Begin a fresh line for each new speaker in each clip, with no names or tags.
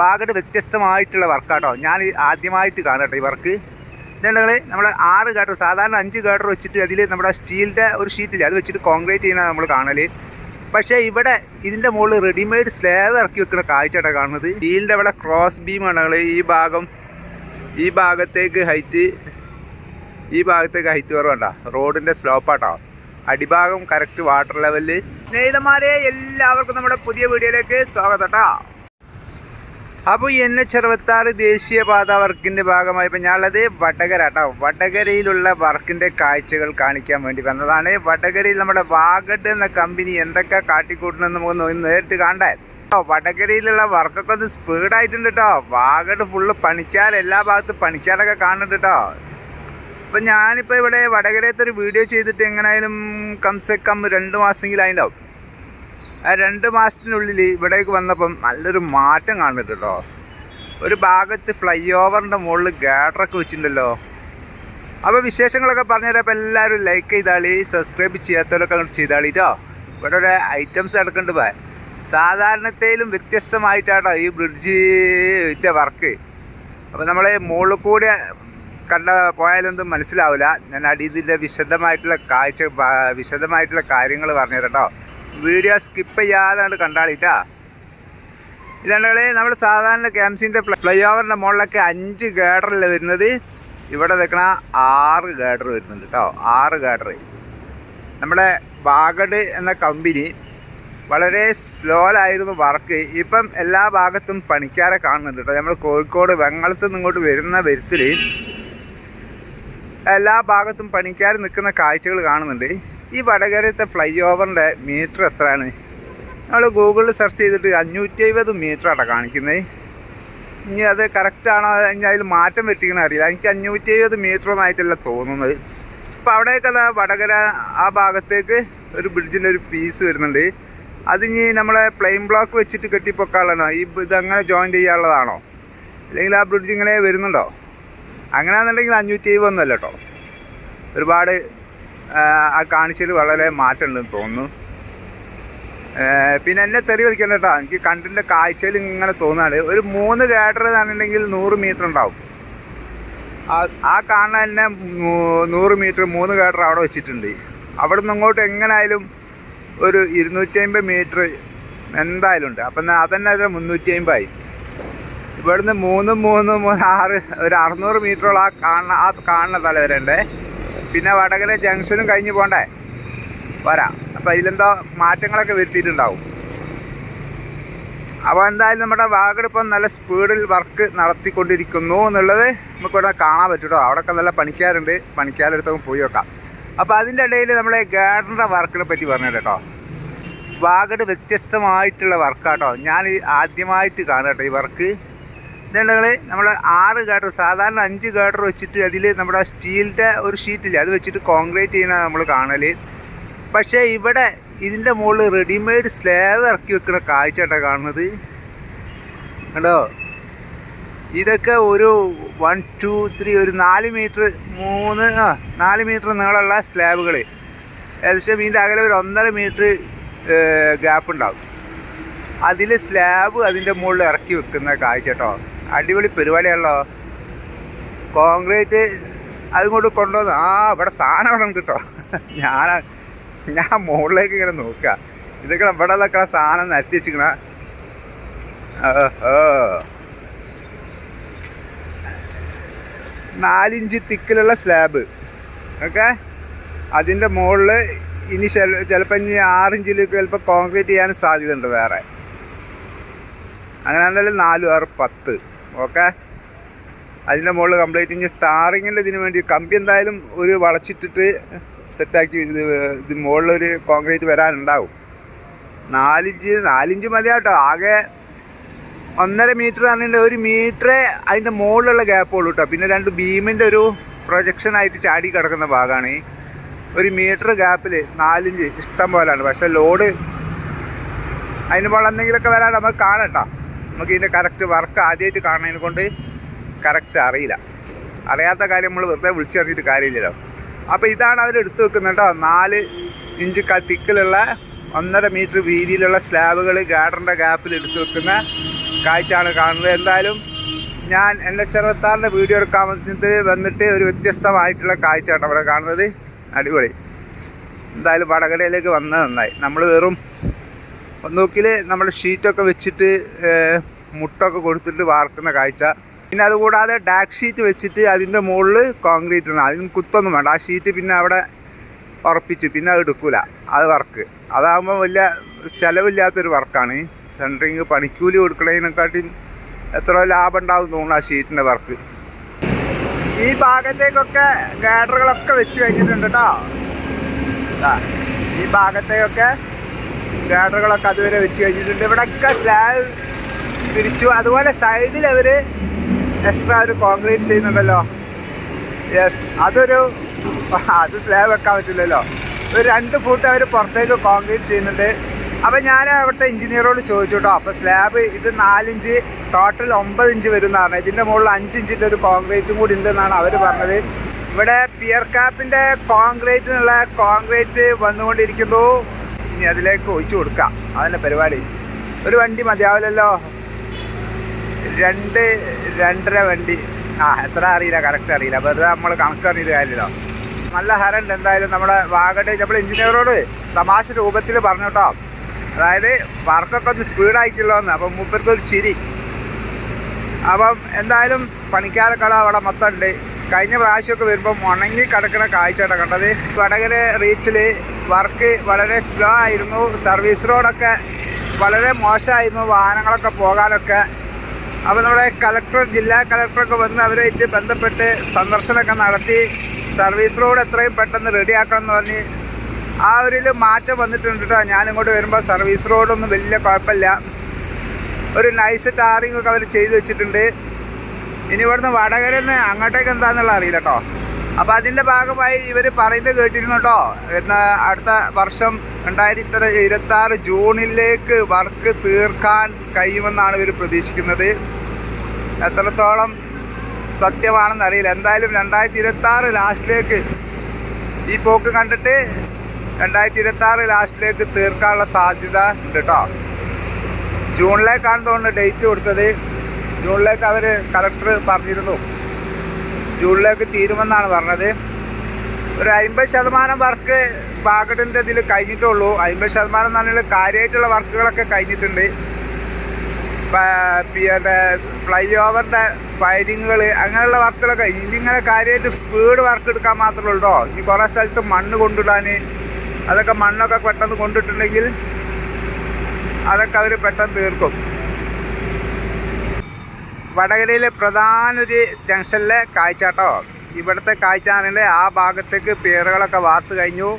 വാഗട് വ്യത്യസ്തമായിട്ടുള്ള വർക്കാട്ടോ. ഞാൻ ആദ്യമായിട്ട് കാണട്ടെ ഈ വർക്ക്. ഇതുണ്ടെങ്കിൽ നമ്മൾ ആറ് ഗാഡർ സാധാരണ അഞ്ച് ഗാഡർ വെച്ചിട്ട് അതിൽ നമ്മുടെ സ്റ്റീലിന്റെ ഒരു ഷീറ്റില്ല അത് വെച്ചിട്ട് കോൺക്രീറ്റ് ചെയ്യുന്ന നമ്മൾ കാണൽ പക്ഷേ ഇവിടെ ഇതിന്റെ മുകളിൽ റെഡിമെയ്ഡ് സ്ലേവ് ഇറക്കി വെക്കുന്ന കാഴ്ചയാട്ടോ കാണുന്നത്. സ്റ്റീലിന്റെ ഇവിടെ ക്രോസ് ബീമാണ് ഈ ഭാഗം. ഈ ഭാഗത്തേക്ക് ഹൈറ്റ് ഈ ഭാഗത്തേക്ക് ഹൈറ്റ് കുറവുണ്ട റോഡിന്റെ സ്ലോപ്പാട്ടോ അടിഭാഗം കറക്റ്റ് വാട്ടർ ലെവലിൽ സ്നേഹിതന്മാരെ എല്ലാവർക്കും നമ്മുടെ പുതിയ വീഡിയോയിലേക്ക് സ്വാഗതം കേട്ടോ അപ്പോൾ എൻ എച്ച് അറുപത്താറ് ദേശീയപാത വർക്കിന്റെ ഭാഗമായി ഇപ്പം ഞാനുള്ളത് വടകര കേട്ടോ വടകരയിലുള്ള വർക്കിന്റെ കാഴ്ചകൾ കാണിക്കാൻ വേണ്ടി വന്നതാണ്. വടകരയിൽ നമ്മുടെ വാഗഡ് എന്ന കമ്പനി എന്തൊക്കെ കാട്ടിക്കൂട്ടണമെന്ന് നമുക്ക് നേരിട്ട് കാണണ്ടേ? വടകരയിലുള്ള വർക്കൊക്കെ ഒന്ന് സ്പീഡായിട്ടുണ്ട് കേട്ടോ വാഗഡ് ഫുള്ള് പണിക്കാർ എല്ലാ ഭാഗത്തും പണിക്കാരൊക്കെ കാണുന്നുണ്ട് കേട്ടോ അപ്പം ഞാനിപ്പോൾ ഇവിടെ വടകരയത്തെ ഒരു വീഡിയോ ചെയ്തിട്ട് എങ്ങനെയായാലും കംസെ കം രണ്ട് മാസമെങ്കിലും അതിന്റെ രണ്ട് മാസത്തിനുള്ളിൽ ഇവിടേക്ക് വന്നപ്പം നല്ലൊരു മാറ്റം കാണുന്നുണ്ട് ഒരു ഭാഗത്ത് ഫ്ലൈ ഓവറിന്റെ മുകളിൽ ഗാഡറൊക്കെ വെച്ചിട്ടുണ്ടല്ലോ. അപ്പോൾ വിശേഷങ്ങളൊക്കെ പറഞ്ഞുതരാം അപ്പോൾ എല്ലാവരും ലൈക്ക് ചെയ്താളി സബ്സ്ക്രൈബ് ചെയ്യാത്തവരൊക്കെ അങ്ങോട്ട് ചെയ്താളി കേട്ടോ ഇവിടെ ഒരു ഐറ്റംസ് എടുക്കുന്നുണ്ട് പോയ സാധാരണത്തേലും വ്യത്യസ്തമായിട്ടാട്ടോ ഈ ബ്രിഡ്ജ് വിറ്റ വർക്ക് അപ്പോൾ നമ്മൾ മുകളിൽ കൂടെ കണ്ട പോയാലൊന്നും മനസ്സിലാവില്ല. ഞാൻ അടിയതിന്റെ വിശദമായിട്ടുള്ള കാഴ്ച വിശദമായിട്ടുള്ള കാര്യങ്ങൾ പറഞ്ഞുതരാം കേട്ടോ വീഡിയോ സ്കിപ്പ് ചെയ്യാതെ കണ്ട് കണ്ടാളിട്ടാ. ഇതാണെങ്കിൽ നമ്മൾ സാധാരണ ക്യാംസിന്റെ ഫ്ലൈ ഓവറിന്റെ മുകളിലൊക്കെ അഞ്ച് ഗേഡറല്ലേ വരുന്നത്? ഇവിടെ നിൽക്കണ ആറ് ഗേഡർ വരുന്നുണ്ട് കേട്ടോ ആറ് ഗേഡർ. നമ്മുടെ വാഗഡ് എന്ന കമ്പനി വളരെ സ്ലോയിലായിരുന്നു വർക്ക് ഇപ്പം എല്ലാ ഭാഗത്തും പണിക്കാരെ കാണുന്നുണ്ട് കേട്ടോ നമ്മൾ കോഴിക്കോട് വെങ്ങളത്ത് നിന്ന് ഇങ്ങോട്ട് വരുന്ന വരുത്തിൽ എല്ലാ ഭാഗത്തും പണിക്കാർ നിൽക്കുന്ന കാഴ്ചകൾ കാണുന്നുണ്ട്. ഈ വടകരത്തെ ഫ്ലൈ ഓവറിന്റെ മീറ്റർ എത്രയാണ്? നമ്മൾ ഗൂഗിളിൽ സെർച്ച് ചെയ്തിട്ട് അഞ്ഞൂറ്റി എഴുപത് മീറ്ററാണ് കാണിക്കുന്നത്. ഇനി അത് കറക്റ്റാണോ ഇനി അതിൽ മാറ്റം പറ്റിക്കണ അറിയില്ല. എനിക്ക് അഞ്ഞൂറ്റി എഴുപത് മീറ്റർ ഒന്നായിട്ടല്ല തോന്നുന്നത് അപ്പോൾ അതാ വടകര ആ ഭാഗത്തേക്ക് ഒരു ബ്രിഡ്ജിന്റെ ഒരു പീസ് വരുന്നുണ്ട്. അതിനി നമ്മളെ പ്ലെയിൻ ബ്ലോക്ക് വെച്ചിട്ട് കെട്ടിപ്പൊക്കാനുള്ളതാണോ? ഈ ഇതങ്ങനെ ജോയിൻ ചെയ്യാനുള്ളതാണോ? അല്ലെങ്കിൽ ആ ബ്രിഡ്ജ് ഇങ്ങനെ വരുന്നുണ്ടോ? അങ്ങനെയാണെന്നുണ്ടെങ്കിൽ അഞ്ഞൂറ്റി എഴുപതൊന്നുമല്ല കേട്ടോ. ഒരുപാട് ആ, കാണിച്ചതിൽ വളരെ മാറ്റമുണ്ടെന്ന് തോന്നുന്നു. പിന്നെ എന്നെ തെറി വിളിക്കണ്ട കേട്ടോ. എനിക്ക് കണ്ടിന്റെ കാഴ്ചയിൽ ഇങ്ങനെ തോന്നാണ് ഒരു മൂന്ന് ഗാഡർ എന്നുണ്ടെങ്കിൽ നൂറ് മീറ്റർ ഉണ്ടാവും. ആ- കാണുന്ന തന്നെ നൂറ് മീറ്റർ മൂന്ന് ഗാഡർ അവിടെ വെച്ചിട്ടുണ്ട്. അവിടെ നിന്ന് ഇങ്ങോട്ട് എങ്ങനായാലും ഒരു ഇരുന്നൂറ്റി അമ്പത് മീറ്റർ എന്തായാലും ഉണ്ട്. അപ്പം അതന്നെ അത് മുന്നൂറ്റി അമ്പതായി ഇവിടുന്ന് മൂന്നും മൂന്നും ആറ് ഒരു അറുന്നൂറ് മീറ്ററോളം ആ കാണുന്ന ആ കാണുന്ന തല വരെ ഉണ്ട് പിന്നെ വടകര ജംഗ്ഷനും കഴിഞ്ഞ് പോണ്ടേ? വരാം. അപ്പം അതിലെന്തോ മാറ്റങ്ങളൊക്കെ വരുത്തിയിട്ടുണ്ടാവും. അപ്പോൾ എന്തായാലും നമ്മുടെ വാഗഡ് ഇപ്പം നല്ല സ്പീഡിൽ വർക്ക് നടത്തിക്കൊണ്ടിരിക്കുന്നു എന്നുള്ളത് നമുക്കിവിടെ കാണാൻ പറ്റൂട്ടോ അവിടെ അവിടെയൊക്കെ നല്ല പണിക്കാരുണ്ട്. പണിക്കാരെടുത്തൊക്കെ പോയി നോക്കാം. അപ്പോൾ അതിന്റെ ഇടയിൽ നമ്മളെ ഗാർഡന്റെ വർക്കിനെ പറ്റി പറഞ്ഞു കേട്ടോ വാഗഡ് വ്യത്യസ്തമായിട്ടുള്ള വർക്കാട്ടോ ഞാൻ ആദ്യമായിട്ട് ആദ്യമായിട്ട് കേട്ടോ ഈ വർക്ക്. ഇതുണ്ടെങ്കിൽ നമ്മൾ ആറ് ഗാഡർ സാധാരണ അഞ്ച് ഗാഡർ വെച്ചിട്ട് അതിൽ നമ്മുടെ സ്റ്റീലിന്റെ ഒരു ഷീറ്റില്ല അത് വെച്ചിട്ട് കോൺക്രീറ്റ് ചെയ്യുന്ന നമ്മൾ കാണൽ പക്ഷേ ഇവിടെ ഇതിന്റെ മുകളിൽ റെഡിമെയ്ഡ് സ്ലേവ് ഇറക്കി വെക്കുന്ന കാഴ്ച കേട്ടോ കാണുന്നത്. കണ്ടോ? ഇതൊക്കെ ഒരു വൺ ടു ത്രീ ഒരു നാല് മീറ്റർ മൂന്ന് ആ നാല് മീറ്റർ നീളമുള്ള സ്ലാബുകൾ ഏകദേശം ഇതിന്റെ അകലെ ഒരു ഒന്നര മീറ്റർ ഗ്യാപ്പ് ഉണ്ടാവും അതിൽ സ്ലാബ് അതിന്റെ മുകളിൽ ഇറക്കി വെക്കുന്ന കാഴ്ച കേട്ടോ അടിപൊളി പരിപാടിയാണല്ലോ. കോൺക്രീറ്റ് അതുകൊണ്ട് കൊണ്ടുവന്ന് ആ ഇവിടെ സാധനം അവിടെ കേട്ടോ ഞാൻ ഞാൻ മുകളിലേക്ക് ഇങ്ങനെ നോക്കുക. ഇതൊക്കെ ഇവിടെ നിൽക്കുന്ന സാധനം നിരത്തി വെച്ചിക്കണ നാലിഞ്ച് തിക്കിലുള്ള സ്ലാബ്. ഓക്കെ? അതിന്റെ മുകളിൽ ഇനി ചിലപ്പോൾ ഇനി ആറിഞ്ചിൽ ചിലപ്പോൾ കോൺക്രീറ്റ് ചെയ്യാൻ സാധ്യതയുണ്ട് വേറെ. അങ്ങനെ എന്തായാലും നാലും ആറ് പത്ത്. ഓക്കെ? അതിന്റെ മുകളിൽ കംപ്ലീറ്റ് ഇനി ടാറിങ്ങിന്റെ ഇതിന് വേണ്ടി കമ്പി എന്തായാലും ഒരു വളച്ചിട്ടിട്ട് സെറ്റാക്കി ഇത് ഇത് മുകളിലൊരു കോൺക്രീറ്റ് വരാനുണ്ടാവും. നാലിഞ്ച് നാലിഞ്ച് മതിയാട്ടോ. ആകെ ഒന്നര മീറ്റർ പറഞ്ഞിട്ട് ഒരു മീറ്ററേ അതിന്റെ മുകളിലുള്ള ഗ്യാപ്പ് ഉള്ളൂ കേട്ടോ പിന്നെ രണ്ട് ബീമിന്റെ ഒരു പ്രൊജക്ഷൻ ആയിട്ട് ചാടി കിടക്കുന്ന ഭാഗമാണ് ഈ. ഒരു മീറ്റർ ഗ്യാപ്പിൽ നാലിഞ്ച് ഇഷ്ടം പോലെയാണ് പക്ഷേ ലോഡ് അതിന് പോലെ എന്തെങ്കിലുമൊക്കെ വരാൻ നമുക്ക് കാണട്ടോ നമുക്ക് ഇതിന്റെ കറക്റ്റ് വർക്ക് ആദ്യമായിട്ട് കാണുന്നതിനെ കൊണ്ട് കറക്റ്റ് അറിയില്ല. അറിയാത്ത കാര്യം നമ്മൾ വെറുതെ വിളിച്ചറിഞ്ഞിട്ട് കാര്യമില്ലല്ലോ. അപ്പോൾ ഇതാണ് അവർ എടുത്തു വെക്കുന്നത് കേട്ടോ. നാല് ഇഞ്ച് തിക്കിലുള്ള ഒന്നര മീറ്റർ വീതിയിലുള്ള സ്ലാബുകൾ ഗാർഡറിന്റെ ഗ്യാപ്പിൽ എടുത്തു വെക്കുന്ന കാഴ്ചയാണ് കാണുന്നത്. എന്തായാലും ഞാൻ എന്റെ ചെറുത്താറിന്റെ വീഡിയോ എടുക്കാൻ വന്നിട്ട് വന്നിട്ട് ഒരു വ്യത്യസ്തമായിട്ടുള്ള കാഴ്ചയാണ് അവിടെ കാണുന്നത്. അടിപൊളി. എന്തായാലും വടകരയിലേക്ക് വന്നത് നന്നായി. നമ്മൾ വെറും ഒന്നൂക്കിൽ നമ്മൾ ഷീറ്റൊക്കെ വെച്ചിട്ട് മുട്ടൊക്കെ കൊടുത്തിട്ട് വാർക്കുന്ന കാഴ്ച. പിന്നെ അതുകൂടാതെ ഡാക്ക് ഷീറ്റ് വെച്ചിട്ട് അതിന്റെ മുകളിൽ കോൺക്രീറ്റ് ഇടണം. അതിന് കുത്തൊന്നും വേണ്ട. ആ ഷീറ്റ് പിന്നെ അവിടെ ഉറപ്പിച്ച് പിന്നെ അത് എടുക്കൂല. അത് വർക്ക്. അതാകുമ്പോൾ വലിയ ചിലവില്ലാത്തൊരു വർക്കാണ്. സെൻട്രിങ് പണിക്കൂലി കൊടുക്കണതിനെക്കാട്ടിയും എത്ര ലാഭം ഉണ്ടാവും തോന്നുന്നു ആ ഷീറ്റിന്റെ വർക്ക്. ഈ ഭാഗത്തേക്കൊക്കെ ഗാഡറുകളൊക്കെ വെച്ച് കഴിഞ്ഞിട്ടുണ്ട് കേട്ടോ ഈ ഭാഗത്തേക്കൊക്കെ ഗാഡറുകളൊക്കെ അതുവരെ വെച്ച് കഴിഞ്ഞിട്ടുണ്ട്. ഇവിടെയൊക്കെ സ്ലാബ് പിരിച്ചു അതുപോലെ സൈഡിൽ അവർ എക്സ്ട്രാ ഒരു കോൺക്രീറ്റ് ചെയ്യുന്നുണ്ടല്ലോ. യെസ് അതൊരു അത് സ്ലാബ് വെക്കാൻ പറ്റില്ലല്ലോ. ഒരു രണ്ട് ഫുട്ട് അവർ പുറത്തേക്ക് കോൺക്രീറ്റ് ചെയ്യുന്നുണ്ട്. അപ്പം ഞാൻ അവിടുത്തെ എഞ്ചിനീയറോട് ചോദിച്ചു കേട്ടോ അപ്പോൾ സ്ലാബ് ഇത് നാലിഞ്ച് ടോട്ടൽ ഒമ്പത് ഇഞ്ച് വരും എന്ന് പറഞ്ഞത് ഇതിന്റെ മുകളിൽ അഞ്ച് ഇഞ്ചിന്റെ ഒരു കോൺക്രീറ്റും കൂടി ഉണ്ടെന്നാണ് അവർ പറഞ്ഞത്. ഇവിടെ പിയർ കാപ്പിന്റെ കോൺക്രീറ്റിനുള്ള കോൺക്രീറ്റ് വന്നുകൊണ്ടിരിക്കുന്നു. ഇനി അതിലേക്ക് ഒഴിച്ചു കൊടുക്കാം. അതന്നെ പരിപാടി. ഒരു വണ്ടി മതിയാവില്ലല്ലോ? രണ്ട് രണ്ടര വണ്ടി. ആ എത്ര അറിയില്ല കറക്റ്റ് അറിയില്ല. വെറുതെ നമ്മൾ കണക്ക് അറിയില്ല കാര്യമല്ലോ നല്ല ഹരണ്ട് എന്തായാലും നമ്മുടെ വാഗഡ് നമ്മൾ എഞ്ചിനീയറോട് തമാശ രൂപത്തിൽ പറഞ്ഞു കേട്ടോ. അതായത് വർക്കൊക്കെ ഒന്ന് സ്പീഡായിക്കുള്ളൂ എന്ന് അപ്പം മൂപ്പർക്ക് ഒരു ചിരി. അപ്പം എന്തായാലും പണിക്കാരക്കട അവിടെ മൊത്തം ഉണ്ട്. കഴിഞ്ഞ പ്രാവശ്യമൊക്കെ വരുമ്പോൾ ഉണങ്ങി കിടക്കുന്ന കാഴ്ചയാണ് കണ്ടത്. വടകര റീച്ചിൽ വർക്ക് വളരെ സ്ലോ ആയിരുന്നു. സർവീസ് റോഡൊക്കെ വളരെ മോശമായിരുന്നു. വാഹനങ്ങളൊക്കെ പോകാനൊക്കെ. അപ്പോൾ നമ്മുടെ കളക്ടർ ജില്ലാ കളക്ടറൊക്കെ വന്ന് അവരായിട്ട് ബന്ധപ്പെട്ട് സന്ദർശനമൊക്കെ നടത്തി. സർവീസ് റോഡ് എത്രയും പെട്ടെന്ന് റെഡിയാക്കണം എന്ന് പറഞ്ഞ് ആ ഒരു മാറ്റം വന്നിട്ടുണ്ട് കേട്ടോ ഞാനിങ്ങോട്ട് വരുമ്പോൾ സർവീസ് റോഡൊന്നും വലിയ കുഴപ്പമില്ല. ഒരു നൈസ് ടാറിംഗ് ഒക്കെ അവർ ചെയ്തു വെച്ചിട്ടുണ്ട്. ഇനി ഇവിടുന്ന് വടകരയിൽ നിന്ന് അങ്ങോട്ടേക്ക് എന്താന്നുള്ള അറിയില്ല കേട്ടോ അപ്പോൾ അതിന്റെ ഭാഗമായി ഇവർ പറയുന്നത് കേട്ടിരുന്നു കേട്ടോ എന്നാൽ അടുത്ത വർഷം രണ്ടായിരത്തി ഇരുപത്തി ആറ് ജൂണിലേക്ക് വർക്ക് തീർക്കാൻ കഴിയുമെന്നാണ് ഇവർ പ്രതീക്ഷിക്കുന്നത്. എത്രത്തോളം സത്യമാണെന്ന് അറിയില്ല. എന്തായാലും രണ്ടായിരത്തി ഇരുപത്തി ആറ് ലാസ്റ്റിലേക്ക് ഈ പോക്ക് കണ്ടിട്ട് രണ്ടായിരത്തി ഇരുപത്തി ആറ് ലാസ്റ്റിലേക്ക് തീർക്കാനുള്ള സാധ്യത ഉണ്ട് കേട്ടോ ജൂണിലേക്കാണ് തോന്നുന്നു ഡേറ്റ് കൊടുത്തത്. ജൂണിലേക്ക് അവർ കളക്ടർ പറഞ്ഞിരുന്നു. ജൂണിലേക്ക് തീരുമെന്നാണ് പറഞ്ഞത്. ഒരു അമ്പത് ശതമാനം വർക്ക് ബാഗഡിന്റെ ഇതിൽ കഴിഞ്ഞിട്ടുള്ളൂ. അമ്പത് ശതമാനം പറഞ്ഞാൽ കാര്യമായിട്ടുള്ള വർക്കുകളൊക്കെ കഴിഞ്ഞിട്ടുണ്ട്. പിന്നെ ഫ്ലൈ ഓവറിന്റെ വയറിങ്ങുകൾ അങ്ങനെയുള്ള വർക്കുകളൊക്കെ ഇനി ഇങ്ങനെ കാര്യമായിട്ട് സ്പീഡ് വർക്ക് എടുക്കാൻ മാത്രമേ ഉള്ളൂ ഇനി കുറേ സ്ഥലത്ത് മണ്ണ് കൊണ്ടിടാൻ അതൊക്കെ മണ്ണൊക്കെ പെട്ടെന്ന് കൊണ്ടിട്ടുണ്ടെങ്കിൽ അതൊക്കെ അവർ പെട്ടെന്ന് തീർക്കും. വടകരയിലെ പ്രധാന ഒരു ജംഗ്ഷനിലെ കാഴ്ചാട്ടോ. ഇവിടുത്തെ കാഴ്ച ആണെങ്കിൽ ആ ഭാഗത്തേക്ക് പിയറുകളൊക്കെ വാർത്ത് കഴിഞ്ഞു.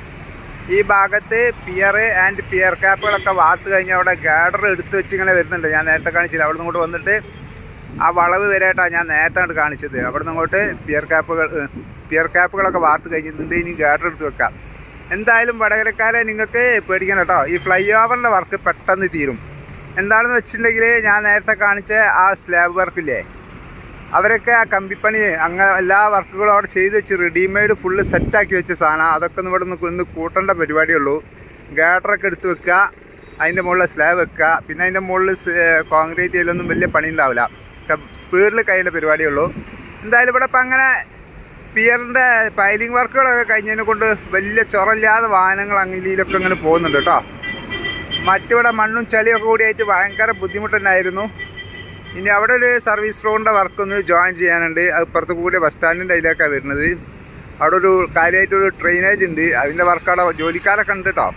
ഈ ഭാഗത്ത് പിയർ ആൻഡ് പിയർ ക്യാപ്പുകളൊക്കെ വാർത്ത് കഴിഞ്ഞ് അവിടെ ഗാഡർ എടുത്ത് വെച്ച് ഇങ്ങനെ വരുന്നുണ്ട്. ഞാൻ നേരത്തെ കാണിച്ചില്ല. അവിടെ ഇങ്ങോട്ട് വന്നിട്ട് ആ വളവ് വരെയായിട്ടാണ് ഞാൻ നേരത്തെ അങ്ങോട്ട് കാണിച്ചത്. അവിടെ നിന്ന് ഇങ്ങോട്ട് പിയർ ക്യാപ്പുകൾ പിയർ ക്യാപ്പുകളൊക്കെ വാർത്ത് കഴിഞ്ഞിട്ടുണ്ട്. ഇനി ഗാഡർ എടുത്ത് വെക്കാം. എന്തായാലും വടകരക്കാരെ നിങ്ങൾക്ക് പേടിക്കണം കേട്ടോ ഈ ഫ്ലൈ ഓവറിന്റെ വർക്ക് പെട്ടെന്ന് തീരും. എന്താണെന്ന് വെച്ചിട്ടുണ്ടെങ്കിൽ ഞാൻ നേരത്തെ കാണിച്ച ആ സ്ലാബ് വർക്കില്ലേ അവരൊക്കെ ആ കമ്പിപ്പണി അങ്ങനെ എല്ലാ വർക്കുകളും അവിടെ ചെയ്ത് വെച്ച് റെഡിമെയ്ഡ് ഫുള്ള് സെറ്റാക്കി വെച്ച സാധനം. അതൊക്കെ ഒന്ന് ഇവിടെ നിന്ന് കൂട്ടേണ്ട പരിപാടിയുള്ളൂ. ഗാഡറൊക്കെ എടുത്ത് വെക്കുക അതിന്റെ മുകളിൽ സ്ലാബ് വെക്കുക പിന്നെ അതിന്റെ മുകളിൽ കോൺക്രീറ്റ് ചെയ്യലൊന്നും വലിയ പണി ഉണ്ടാവില്ല. സ്പീഡിൽ കഴിയേണ്ട പരിപാടിയുള്ളൂ. എന്തായാലും ഇവിടെ ഇപ്പം അങ്ങനെ പിയറിന്റെ പൈലിംഗ് വർക്കുകളൊക്കെ കഴിഞ്ഞതിനെ കൊണ്ട് വലിയ ചൊറല്ലാതെ വാഹനങ്ങൾ അങ്ങനെയിലൊക്കെ ഇങ്ങനെ പോകുന്നുണ്ട് കേട്ടോ. മറ്റിവിടെ മണ്ണും ചളിയൊക്കെ കൂടിയായിട്ട് ഭയങ്കര ബുദ്ധിമുട്ടുണ്ടായിരുന്നു ഇനി അവിടെ ഒരു സർവീസ് റോഡിന്റെ വർക്കൊന്ന് ജോയിൻ ചെയ്യാനുണ്ട്. അത് ഇപ്പുറത്ത് കൂടി ബസ് സ്റ്റാൻഡിന്റെ അതിലേക്കാണ് വരുന്നത്. അവിടെ ഒരു കാര്യമായിട്ടൊരു ഡ്രെയിനേജ് ഉണ്ട്. അതിന്റെ വർക്ക് അവിടെ ജോലിക്കാരൊക്കെ ഉണ്ട് കേട്ടോ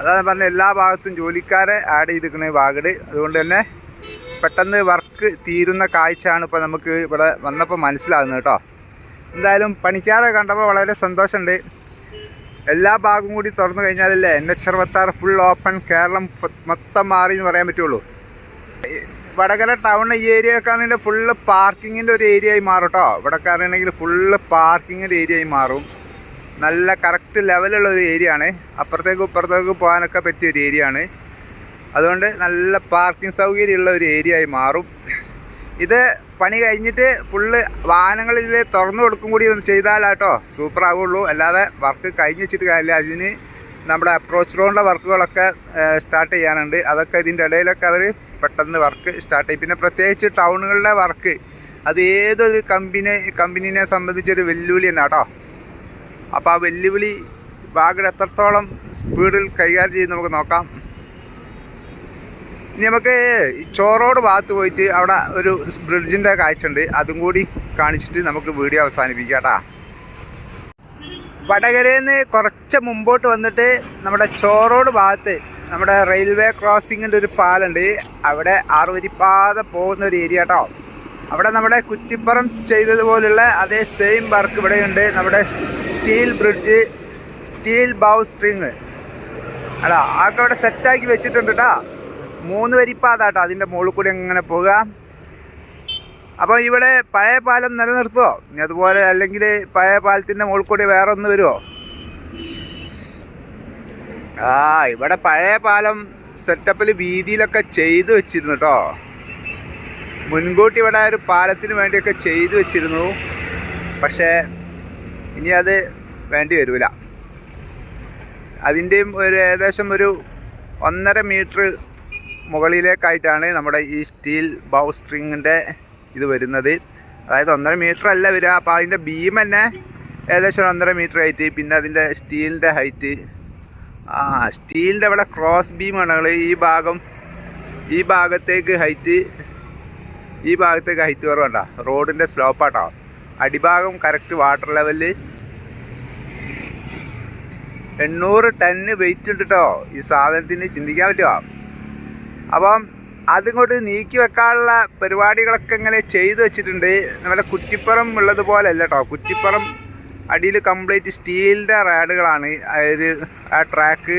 അതാണ് പറഞ്ഞ എല്ലാ ഭാഗത്തും ജോലിക്കാരെ ആഡ് ചെയ്തിരിക്കുന്ന വാഗഡ് അതുകൊണ്ട് തന്നെ പെട്ടെന്ന് വർക്ക് തീരുന്ന കാഴ്ചയാണ് ഇപ്പോൾ നമുക്ക് ഇവിടെ വന്നപ്പോൾ മനസ്സിലാകുന്നത് കേട്ടോ എന്തായാലും പണിക്കാരെ കണ്ടപ്പോൾ വളരെ സന്തോഷമുണ്ട്. എല്ലാ ഭാഗവും കൂടി തുറന്നു കഴിഞ്ഞാലല്ലേ എൻ എച്ച് അറുപത്താറ് ഫുൾ ഓപ്പൺ കേരളം മൊത്തം മാറി എന്ന് പറയാൻ പറ്റുള്ളൂ. വടകര ടൗൺ ഈ ഏരിയ ഒക്കെ ആണെങ്കിൽ ഫുള്ള് പാർക്കിങ്ങിന്റെ ഒരു ഏരിയ ആയി മാറും കേട്ടോ ഇവിടെ ആണെങ്കിൽ ഫുള്ള് പാർക്കിങ്ങിന്റെ ഏരിയ ആയി മാറും. നല്ല കറക്റ്റ് ലെവലുള്ള ഒരു ഏരിയ ആണ്. അപ്പുറത്തേക്കും ഇപ്പുറത്തേക്ക് പോകാനൊക്കെ പറ്റിയ ഒരു ഏരിയ ആണ്. അതുകൊണ്ട് നല്ല പാർക്കിംഗ് സൗകര്യമുള്ള ഒരു ഏരിയ ആയി മാറും. ഇത് പണി കഴിഞ്ഞിട്ട് ഫുള്ള് വാഹനങ്ങളിൽ തുറന്നു കൊടുക്കും കൂടി ഒന്ന് ചെയ്താലാട്ടോ സൂപ്പർ ആവുള്ളൂ അല്ലാതെ വർക്ക് കഴിഞ്ഞ് വെച്ചിട്ട് കാര്യമില്ല. അതിന് നമ്മുടെ അപ്രോച്ച് റോഡിന്റെ വർക്കുകളൊക്കെ സ്റ്റാർട്ട് ചെയ്യാനുണ്ട്. അതൊക്കെ ഇതിന്റെ ഇടയിലൊക്കെ അവർ പെട്ടെന്ന് വർക്ക് സ്റ്റാർട്ട് ചെയ്യും. പിന്നെ പ്രത്യേകിച്ച് ടൗണുകളുടെ വർക്ക് അത് ഏതൊരു കമ്പനി കമ്പനീനെ സംബന്ധിച്ചൊരു വെല്ലുവിളി തന്നെ കേട്ടോ അപ്പോൾ ആ വെല്ലുവിളി വാഗഡ് എത്രത്തോളം സ്പീഡിൽ കൈകാര്യം ചെയ്ത് നമുക്ക് നോക്കാം. നമുക്ക് ചോറോട് ഭാഗത്ത് പോയിട്ട് അവിടെ ഒരു ബ്രിഡ്ജിന്റെ കാഴ്ച ഉണ്ട് അതും കൂടി കാണിച്ചിട്ട് നമുക്ക് വീഡിയോ അവസാനിപ്പിക്കാം കേട്ടാ. വടകരയിൽ നിന്ന് കുറച്ച് മുമ്പോട്ട് വന്നിട്ട് നമ്മുടെ ചോറോട് ഭാഗത്ത് നമ്മുടെ റെയിൽവേ ക്രോസിങ്ങിന്റെ ഒരു പാലുണ്ട്. അവിടെ ആറുവരിപ്പാത പോകുന്ന ഒരു ഏരിയ കേട്ടോ. അവിടെ നമ്മുടെ കുറ്റിപ്പുറം ചെയ്തതുപോലുള്ള അതേ സെയിം വർക്ക് ഇവിടെയുണ്ട്. നമ്മുടെ steel bridge steel bow string അടാ ആക്കെ അവിടെ സെറ്റാക്കി വെച്ചിട്ടുണ്ട് കേട്ടോ. മൂന്ന് വരിപ്പാതാട്ടോ. അതിന്റെ മുകളിൽ കൂടി അങ്ങനെ പോകുക അപ്പോൾ ഇവിടെ പഴയ പാലം നിലനിർത്തുമോ അതുപോലെ അല്ലെങ്കിൽ പഴയ പാലത്തിന്റെ മുകളിൽ കൂടി വേറെ ഒന്ന് വരുമോ ആ ഇവിടെ പഴയ പാലം സെറ്റപ്പിൽ വീതിയിലൊക്കെ ചെയ്തു വെച്ചിരുന്നു കേട്ടോ മുൻകൂട്ടി ഇവിടെ ഒരു പാലത്തിന് വേണ്ടിയൊക്കെ ചെയ്തു വെച്ചിരുന്നു. പക്ഷേ ഇനി അത് വേണ്ടി വരില്ല അതിന്റെയും ഒരു ഏകദേശം ഒരു ഒന്നര മീറ്റർ മുകളിലേക്കായിട്ടാണ് നമ്മുടെ ഈ സ്റ്റീൽ ബൗ സ്ട്രിങ്ങിന്റെ ഇത് വരുന്നത്. അതായത് ഒന്നര മീറ്റർ അല്ല വരിക. അപ്പോൾ അതിന്റെ ബീം തന്നെ ഏകദേശം ഒന്നര മീറ്റർ ഹൈറ്റ് പിന്നെ അതിന്റെ സ്റ്റീലിന്റെ ഹൈറ്റ് ആ സ്റ്റീലിന്റെ ഇവിടെ ക്രോസ് ബീമാണ് ഈ ഭാഗം ഈ ഭാഗത്തേക്ക് ഹൈറ്റ് ഈ ഭാഗത്തേക്ക് ഹൈറ്റ് കുറവുണ്ട റോഡിന്റെ സ്ലോപ്പാട്ടോ അടിഭാഗം കറക്റ്റ് വാട്ടർ ലെവലിൽ എണ്ണൂറ് ടണ്ണ് വെയിറ്റ് ഉണ്ട് കേട്ടോ ഈ സാധനത്തിന് ചിന്തിക്കാൻ പറ്റുമോ അപ്പം അതിങ്ങോട്ട് നീക്കി വെക്കാനുള്ള പരിപാടികളൊക്കെ ഇങ്ങനെ ചെയ്തു വെച്ചിട്ടുണ്ട്. നമ്മുടെ കുറ്റിപ്പുറം ഉള്ളതുപോലെ അല്ല കേട്ടോ കുറ്റിപ്പുറം അടിയിൽ കംപ്ലീറ്റ് സ്റ്റീലിന്റെ റാഡുകളാണ്. അതായത് ആ ട്രാക്ക്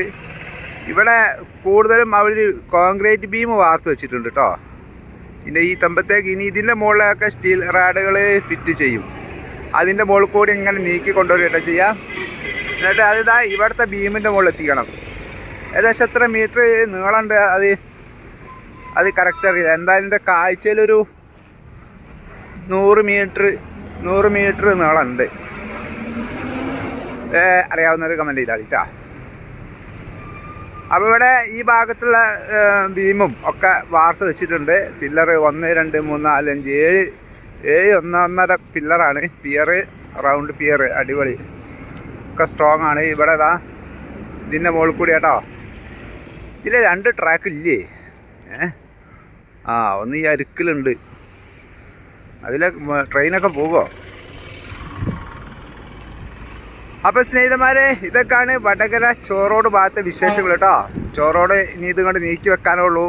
ഇവിടെ കൂടുതലും അവർ കോൺക്രീറ്റ് ബീം വാർത്ത് വെച്ചിട്ടുണ്ട് കേട്ടോ പിന്നെ ഈ തമ്പത്തേക്ക് ഇനി ഇതിന്റെ മുകളിലൊക്കെ സ്റ്റീൽ റാഡുകൾ ഫിറ്റ് ചെയ്യും. അതിന്റെ മുകളിൽ കൂടി ഇങ്ങനെ നീക്കി കൊണ്ടുവരികട്ടോ ചെയ്യാം. എന്നിട്ട് അതിതാ ഇവിടുത്തെ ബീമിന്റെ മുകളിൽ എത്തിക്കണം. ഏകദേശം എത്ര മീറ്റർ നീളമുണ്ട് അത്? അത് കറക്റ്റ് അറിയില്ല. എന്തായാലും എന്റെ കാഴ്ചയിലൊരു നൂറ് മീറ്റർ നൂറ് മീറ്റർ നീളമുണ്ട്. അറിയാവുന്നവർ കമന്റ് ചെയ്താൽ കേട്ടോ അപ്പോൾ ഇവിടെ ഈ ഭാഗത്തുള്ള ബീമും ഒക്കെ വാർത്ത് വെച്ചിട്ടുണ്ട്. പില്ലർ ഒന്ന് രണ്ട് മൂന്ന് നാല് അഞ്ച് ഏഴ് ഏഴ് ഒന്നൊന്നര പില്ലറാണ് പിയർ റൗണ്ട് പിയർ അടിപൊളി. ഒക്കെ സ്ട്രോങ് ആണ്. ഇവിടെ ഇതാ ഇതിന്റെ മുകളിൽ കൂടി കേട്ടോ. ഇതിൽ രണ്ട് ട്രാക്ക് ഇല്ലേ? ആ ഒന്ന് ഈ അരുക്കിലുണ്ട്. അതിലെ ട്രെയിനൊക്കെ പോകുമോ അപ്പോൾ സ്നേഹിതന്മാരെ ഇതൊക്കെയാണ് വടകര ചോറോട് ഭാഗത്തെ വിശേഷങ്ങൾ കേട്ടോ. ചോറോട് ഇനി ഇത് കൊണ്ട് നീക്കി വെക്കാനുള്ളൂ.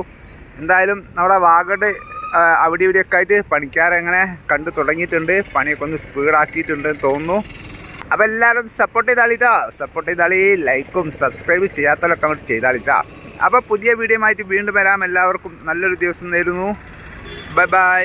എന്തായാലും നമ്മുടെ വാഗട് ആ, അവിടെ ഇവിടെയൊക്കെ ആയിട്ട് പണിക്കാരങ്ങനെ കണ്ടു തുടങ്ങിയിട്ടുണ്ട്. പണിയൊക്കെ ഒന്ന് സ്പീഡാക്കിയിട്ടുണ്ട് തോന്നുന്നു. അപ്പോൾ എല്ലാവരും സപ്പോർട്ട് ചെയ്താളിട്ടാ സപ്പോർട്ട് ചെയ്താളി ലൈക്കും സബ്സ്ക്രൈബ് ചെയ്യാത്തവരൊക്കെ അങ്ങോട്ട് ചെയ്താളിട്ടാ അപ്പോൾ പുതിയ വീഡിയോ ആയിട്ട് വീണ്ടും വരാം. എല്ലാവർക്കും നല്ലൊരു ദിവസം നേരുന്നു. Bye bye.